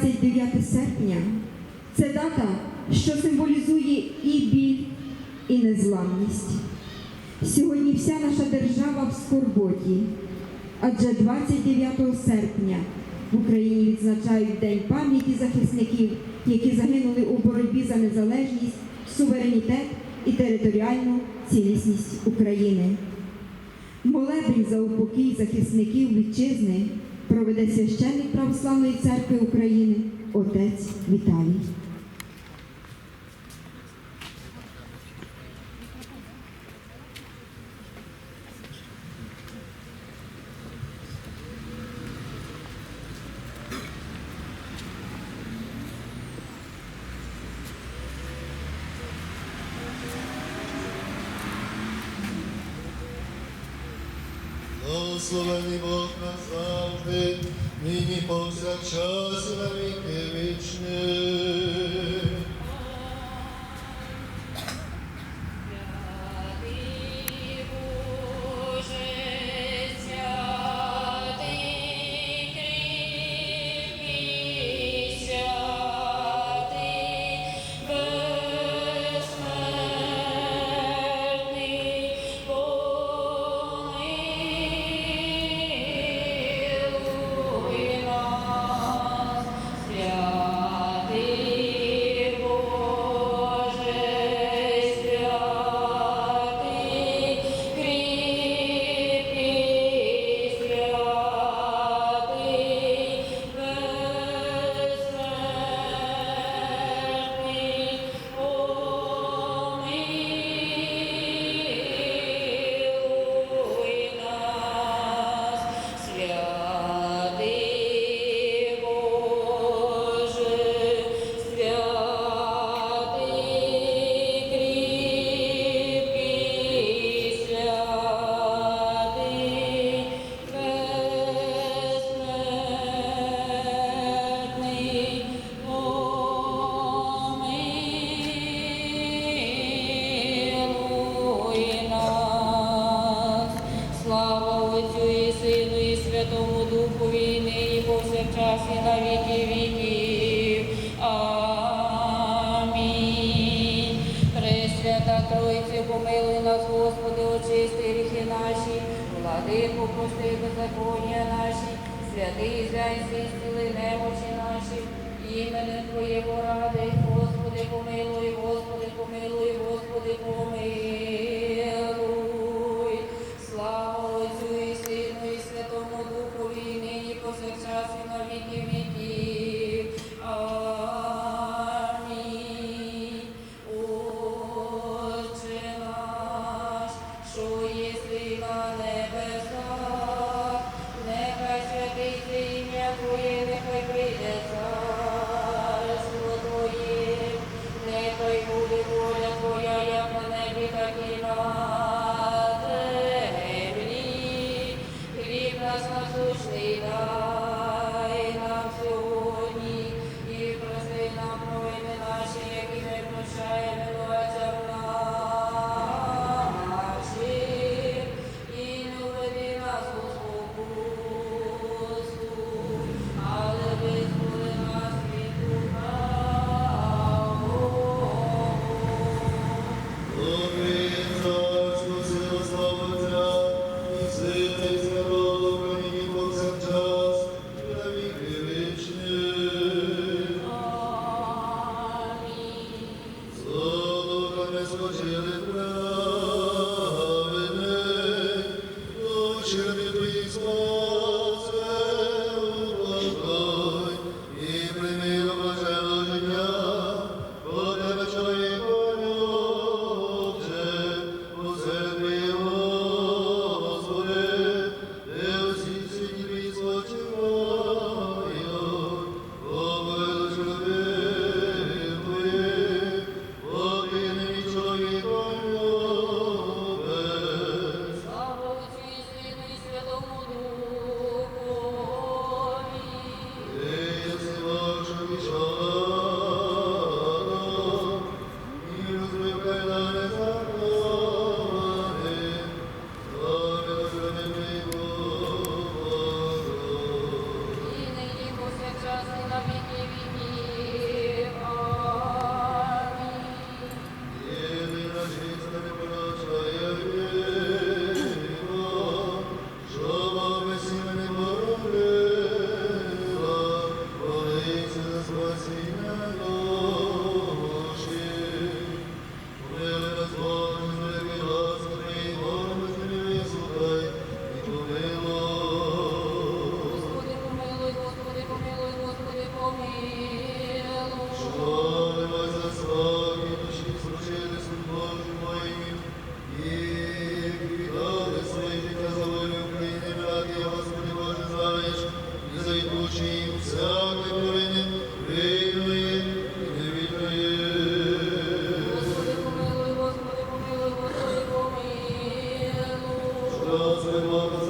29 серпня це дата, що символізує і біль, і незламність. Сьогодні вся наша держава в скорботі, адже 29 серпня в Україні відзначають День пам'яті захисників, які загинули у боротьбі за незалежність, суверенітет і територіальну цілісність України. Молебень за упокій захисників вітчизни проведе священник Православної церкви України отець Віталій. служили. Oh.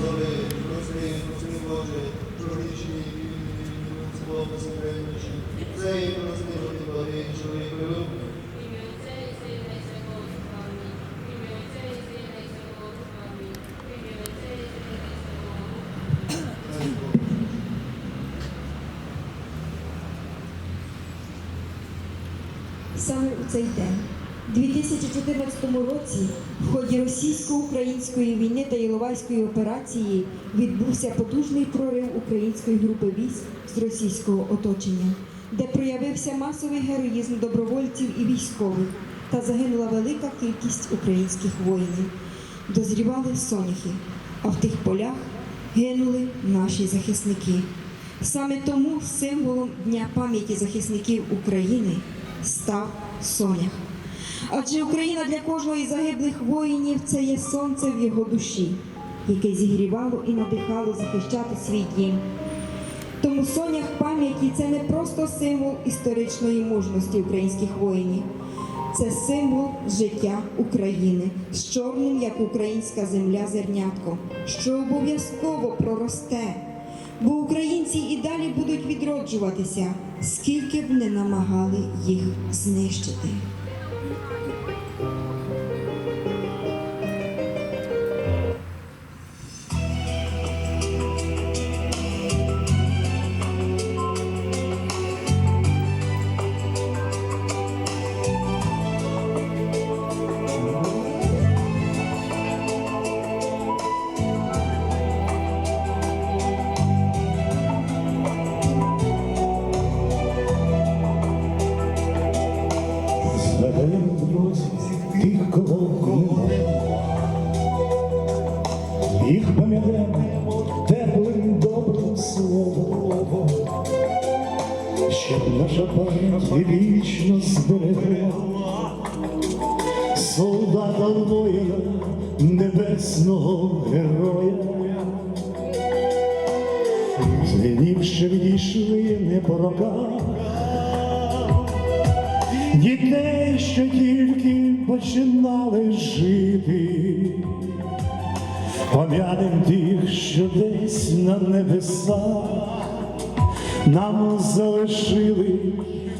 Боже, прости, прости, Боже, прорічні, слово сприйніші, це і прости, Боже, благічили, прилюбні. Саме у цей день, у 2014 році в ході російсько-української війни та Іловайської операції відбувся потужний прорив української групи військ з російського оточення, де проявився масовий героїзм добровольців і військових та загинула велика кількість українських воїнів. Дозрівали соняхи, а в тих полях гинули наші захисники. Саме тому символом Дня пам'яті захисників України став сонях. Адже Україна для кожного із загиблих воїнів це є сонце в його душі, яке зігрівало і надихало захищати свій дім. Тому сонях пам'яті це не просто символ історичної мужності українських воїнів, це символ життя України з чорним, як українська земля, зернятком, що обов'язково проросте. Бо українці і далі будуть відроджуватися, скільки б не намагали їх знищити.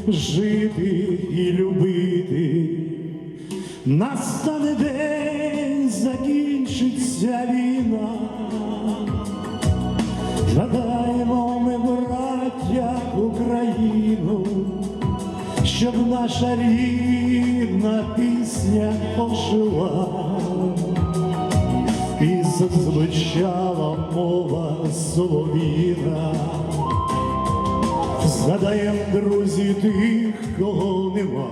Жити і любити. Настане день, закінчиться війна. Згадаємо ми, браття, Україну, щоб наша рідна пісня ожила і зазвучала мова солов'їна. Згадаєм, друзі, тих, кого нема.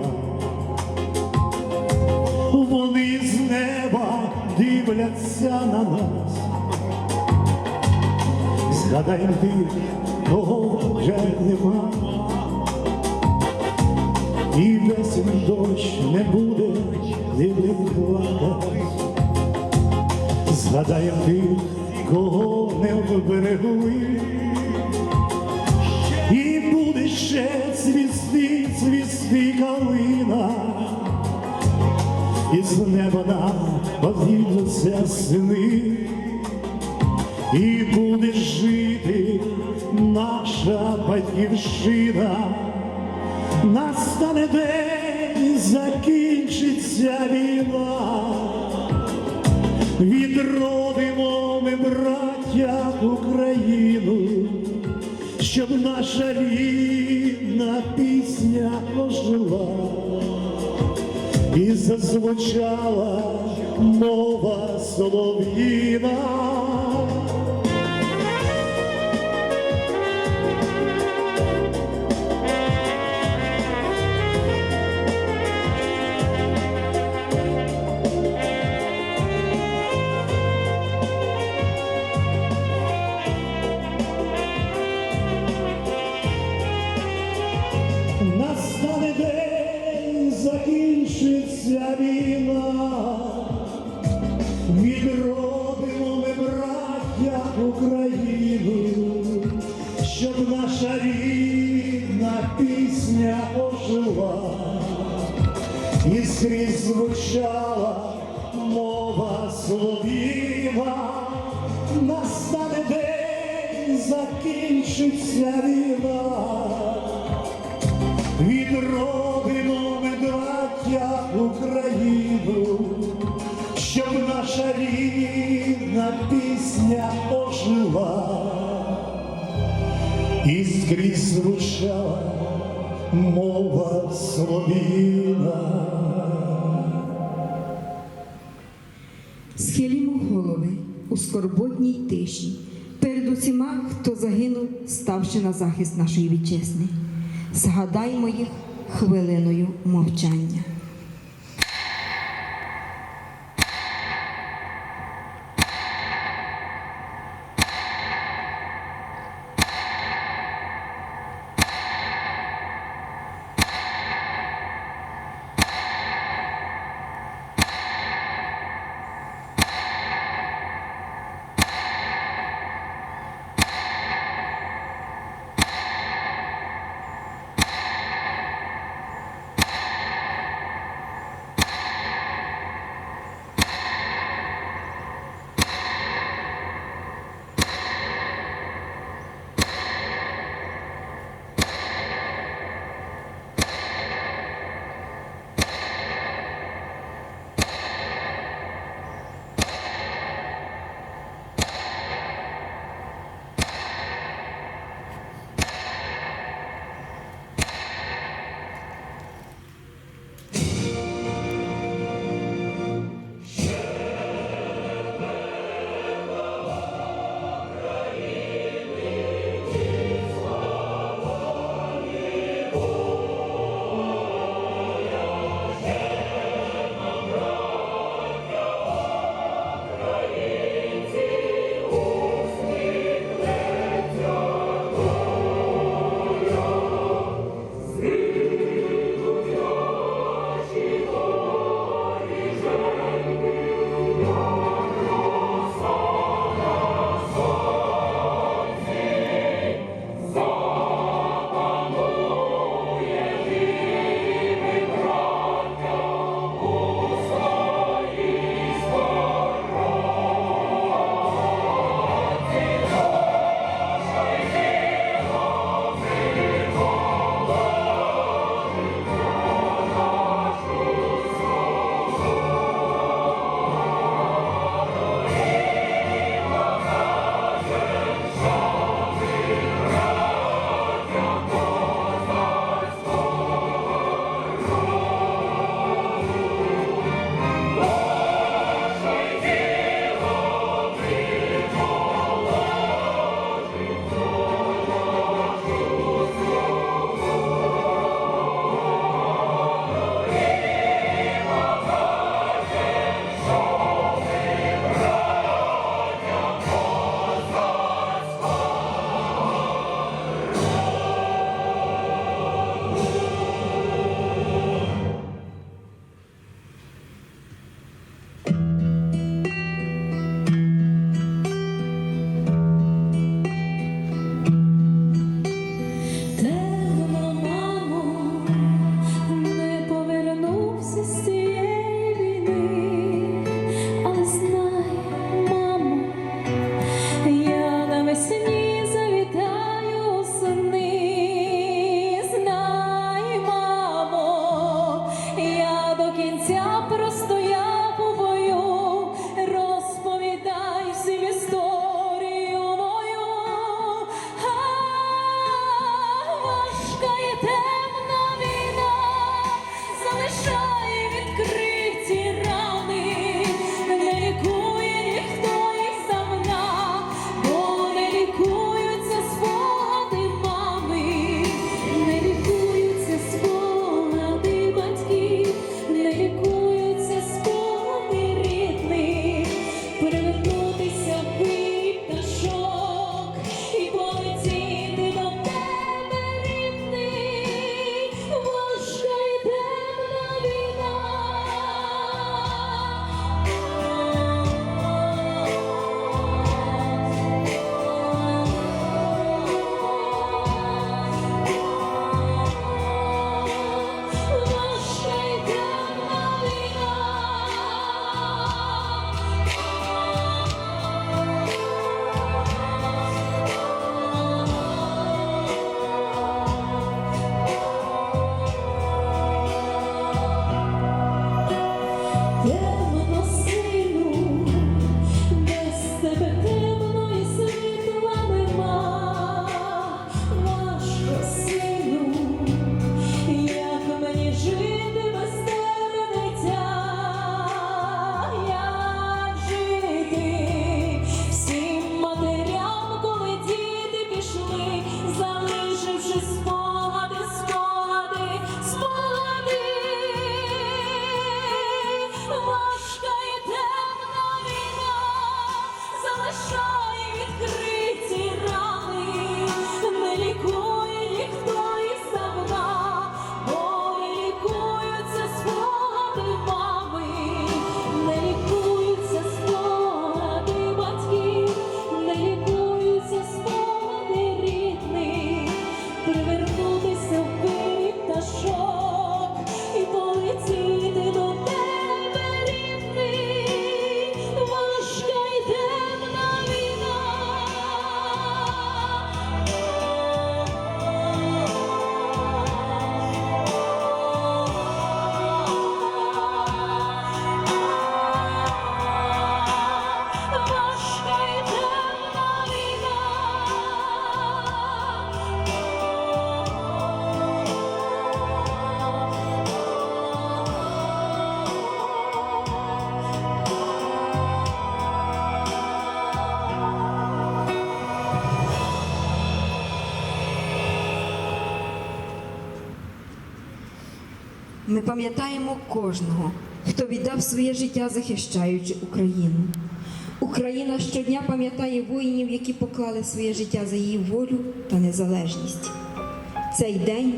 Вони з неба дивляться на нас. Згадаєм тих, кого вже нема. І весь дощ не буде лилим плакати. Згадаєм тих, кого не вберегли. Ще цвісти, цвісти калина. І з неба нам подвідуться сини. І буде жити наша батьківщина. Настане день, закінчиться війна. Відродимо ми, браття, Україну, щоб наша рідна пісня ожила і зазвучала мова солов'їна. Настане день, закінчиться війна, відродимо ми, браття, Україну, щоб наша рідна пісня ожила і скрізь звучала мова солов'їна. Настане день, закінчиться війна. Пісня ожила, і скрізь звучала мова солов'їна. Схилімо голови у скорботній тиші перед усіма, хто загинув, ставши на захист нашої вітчизни. Згадаймо їх хвилиною мовчання. Пам'ятаємо кожного, хто віддав своє життя, захищаючи Україну. Україна щодня пам'ятає воїнів, які поклали своє життя за її волю та незалежність. Цей день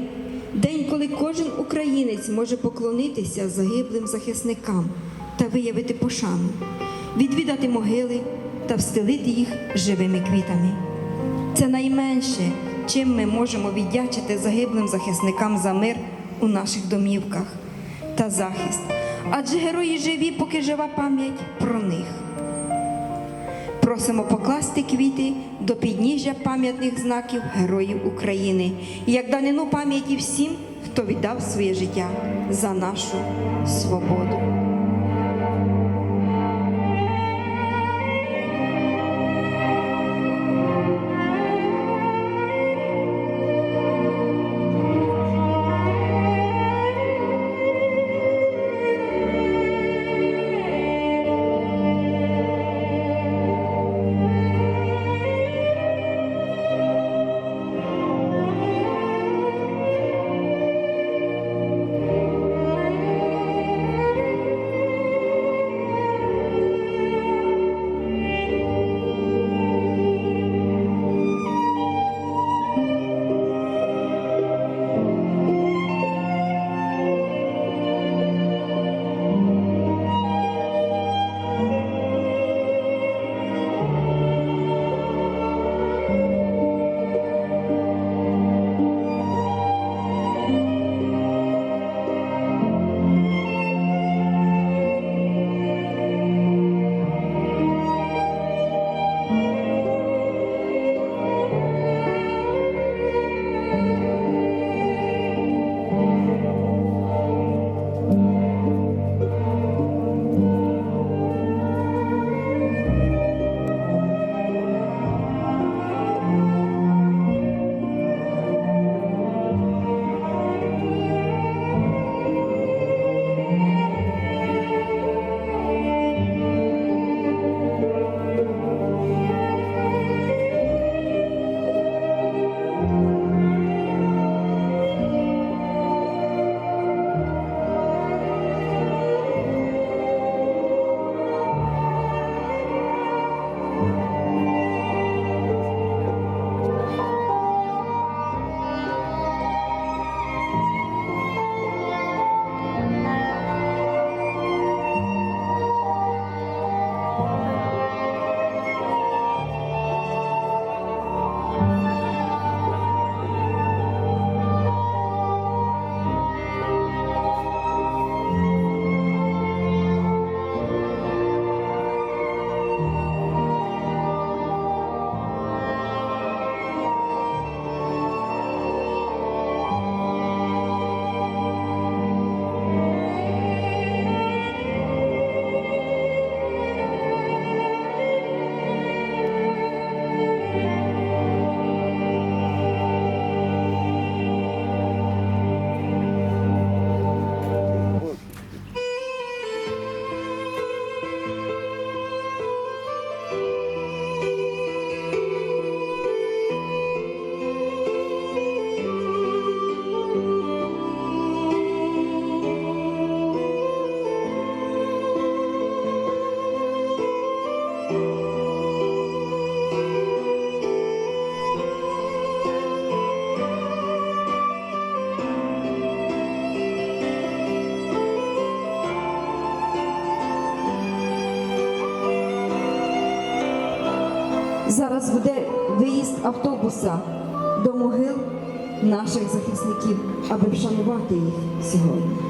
день, коли кожен українець може поклонитися загиблим захисникам та виявити пошану, відвідати могили та встелити їх живими квітами. Це найменше, чим ми можемо віддячити загиблим захисникам за мир у наших домівках та захист. Адже герої живі, поки жива пам'ять про них. Просимо покласти квіти до підніжжя пам'ятних знаків Героїв України як данину пам'яті всім, хто віддав своє життя за нашу свободу. Зараз буде виїзд автобуса до могил наших захисників, аби вшанувати їх сьогодні.